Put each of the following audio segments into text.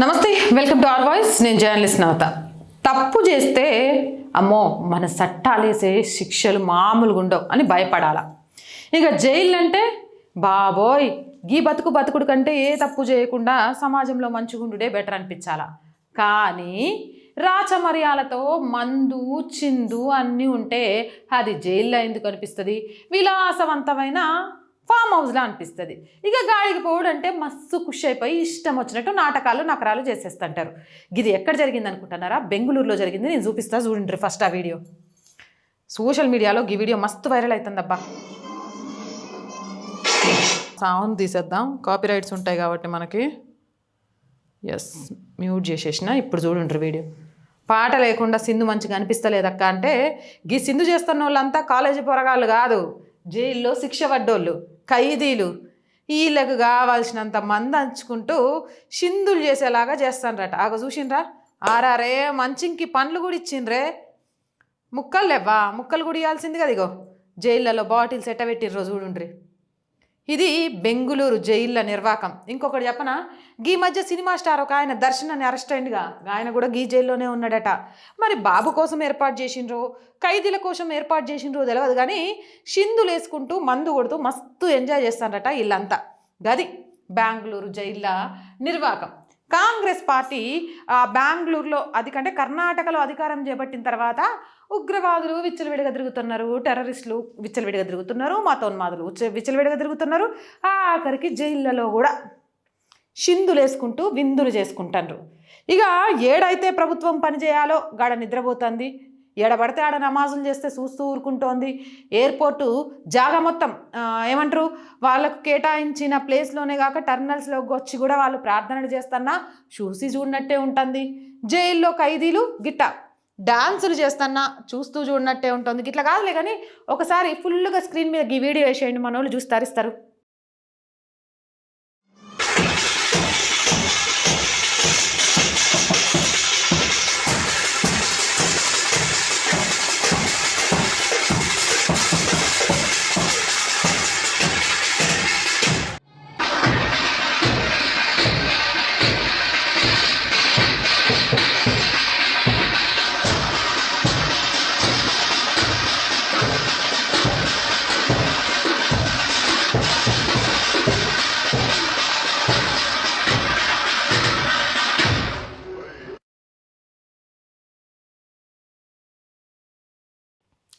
నమస్తే welcome to R voice. నేను journalist Navata తప్పు చేస్తే అమ్మో మన చట్టాలేసే శిక్షలు మామూలుగా ఉండవు అని భయపడాల? ఇక జైలు అంటే బాబోయ్ గీ బతుకు బతుకుడు కంటే ఏ తప్పు చేయకుండా సమాజంలో మంచిగుండుడే బెటర్ అనిపించాలా? కానీ రాచమర్యాలతో మందు చిందు అన్నీ ఉంటే అది జైల్లో ఎందుకు అనిపిస్తుంది? విలాసవంతమైన ఫామ్ హౌస్లా అనిపిస్తుంది. ఇక గాడికి పోవడం అంటే మస్తు ఖుషి అయిపోయి ఇష్టం వచ్చినట్టు నాటకాలు నకరాలు చేసేస్తుంటారు. ఇది ఎక్కడ జరిగింది అనుకుంటున్నారా బెంగళూరులో జరిగింది. నేను చూపిస్తా చూడండి ఫస్ట్ ఆ వీడియో. సోషల్ మీడియాలో ఈ వీడియో మస్తు వైరల్ అవుతుందబ్బా సౌండ్ తీసేద్దాం. కాపీ రైట్స్ ఉంటాయి కాబట్టి మనకి. ఎస్ మ్యూట్ చేసేసిన. ఇప్పుడు చూడండి వీడియో. పాట లేకుండా సింధు మంచిగా అనిపిస్తలేదక్క అంటే గీ సింధు చేస్తున్న వాళ్ళంతా కాలేజీ పొరగాళ్ళు కాదు. జైల్లో శిక్ష పడ్డోళ్ళు. ఖైదీలు వీళ్ళకు కావాల్సినంత మంది అంచుకుంటూ షిందులు చేసేలాగా చేస్తానరట. ఆగ చూసిండ్రా ఆరారే మంచింకి పండ్లు కూడా ఇచ్చిండ్రే. ముక్కలు లేవా ముక్కలు కూడా ఇవ్వాల్సింది కదా ఇగో జైళ్ళలో బాటిల్స్ ఎట్టబెట్టిర్రో చూడుండ్రి. ఇది బెంగుళూరు జైళ్ళ నిర్వాకం. ఇంకొకటి చెప్పనా? గీ మధ్య సినిమా స్టార్ ఒక ఆయన దర్శన్ అని అరెస్ట్ అయిందిగా ఆయన కూడా గీ జైల్లోనే ఉన్నాడట. మరి బాబు కోసం ఏర్పాటు చేసిండ్రు? ఖైదీల కోసం ఏర్పాటు చేసిండ్రో తెలియదు కానీ షిందులు వేసుకుంటూ మందు కొడుతూ మస్తు ఎంజాయ్ చేస్తారట వీళ్ళంతా. గది బెంగళూరు జైళ్ళ నిర్వాకం. కాంగ్రెస్ పార్టీ బెంగళూరులో అది కంటే కర్ణాటకలో అధికారం చేపట్టిన తర్వాత ఉగ్రవాదులు విచ్చలవిడిగా తిరుగుతున్నారు టెర్రరిస్టులు విచ్చలవిడిగా తిరుగుతున్నారు మతోన్మాదులు విచ్చలవిడిగా తిరుగుతున్నారు. ఆఖరికి జైళ్ళలో కూడా షిందులు వేసుకుంటూ విందులు చేసుకుంటారు ఇక ఏడైతే ప్రభుత్వం పనిచేయాలో గాడ నిద్రపోతుంది. ఎడబడితే ఆడ నమాజులు చేస్తే చూస్తూ ఊరుకుంటోంది. ఎయిర్పోర్టు జాగా మొత్తం ఏమంటారు? వాళ్ళకు కేటాయించిన ప్లేస్లోనే కాక టర్మినల్స్లోకి వచ్చి కూడా వాళ్ళు ప్రార్థనలు చేస్తున్నా చూసి చూడనట్టే ఉంటుంది. జైల్లో ఖైదీలు గిట్ట డాన్సులు చేస్తున్నా చూస్తూ చూడనట్టే ఉంటుంది. గిట్లా కాదులే కానీ ఒకసారి ఫుల్గా స్క్రీన్ మీద ఈ వీడియో వేసేయండి మన వాళ్ళు చూసి తరిస్తారు.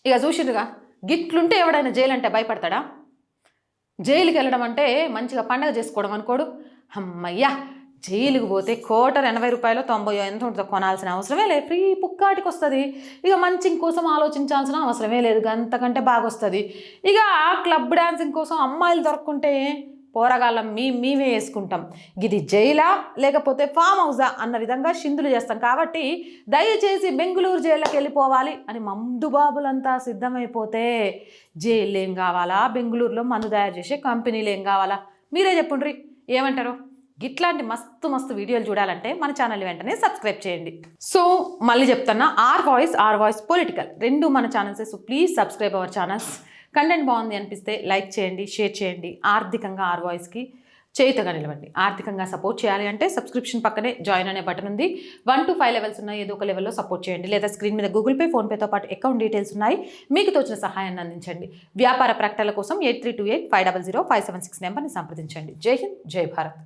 ఇక చూసిండ్రుగా గిట్లుంటే ఎవడైనా జైలు అంటే భయపడతాడా? జైలుకి వెళ్ళడం అంటే మంచిగా పండగ చేసుకోవడం అనుకోడు? అమ్మయ్యా జైలుకి పోతే కోటర్ ఎనభై రూపాయలు తొంభై ఎంత ఉంటుందో కొనాల్సిన అవసరమే లేదు. ఫ్రీ పుక్కాటికి వస్తుంది ఇక మంచింగ్ కోసం ఆలోచించాల్సిన అవసరమే లేదు. అంతకంటే బాగా వస్తుంది ఇక క్లబ్ డాన్సింగ్ కోసం అమ్మాయిలు దొరుకుంటే పోరగాళ్ళం మీ మేమే వేసుకుంటాం. ఇది జైలా లేకపోతే ఫామ్ హౌసా అన్న విధంగా షిందులు చేస్తాం. కాబట్టి దయచేసి బెంగళూరు జైల్లోకి వెళ్ళిపోవాలి అని మందుబాబులంతా సిద్ధమైపోతే జైలు ఏం కావాలా? బెంగళూరులో మందు తయారు చేసే కంపెనీలు ఏం కావాలా? మీరే చెప్పుండ్రి. ఏమంటారు? ఇట్లాంటి మస్తు మస్తు వీడియోలు చూడాలంటే మన ఛానల్ వెంటనే సబ్స్క్రైబ్ చేయండి. సో మళ్ళీ చెప్తున్నా R voice R voice political. రెండు మన ఛానల్సే so please subscribe our channels. Content బాగుంది అనిపిస్తే లైక్ చేయండి షేర్ చేయండి ఆర్థికంగా ఆర్ వాయిస్కి చేయుతగా నిలవండి. ఆర్థికంగా సపోర్ట్ చేయాలి అంటే సబ్స్క్రిప్షన్ పక్కనే జాయిన్ అనే బటన్ ఉంది. వన్ టు ఫైవ్ లెవెల్స్ ఉన్నాయి ఏదో ఒక లెవెల్లో సపోర్ట్ చేయండి. లేదా స్క్రీన్ మీద గూగుల్ పే ఫోన్పేతో పాటు అకౌంట్ డీటెయిల్స్ ఉన్నాయి. మీకు తోచిన సహాయాన్ని అందించండి. వ్యాపార ప్రకటనల కోసం eight three two eight five double zero five seven six నెంబర్ని సంప్రదించండి. జై హింద్ జై భారత్.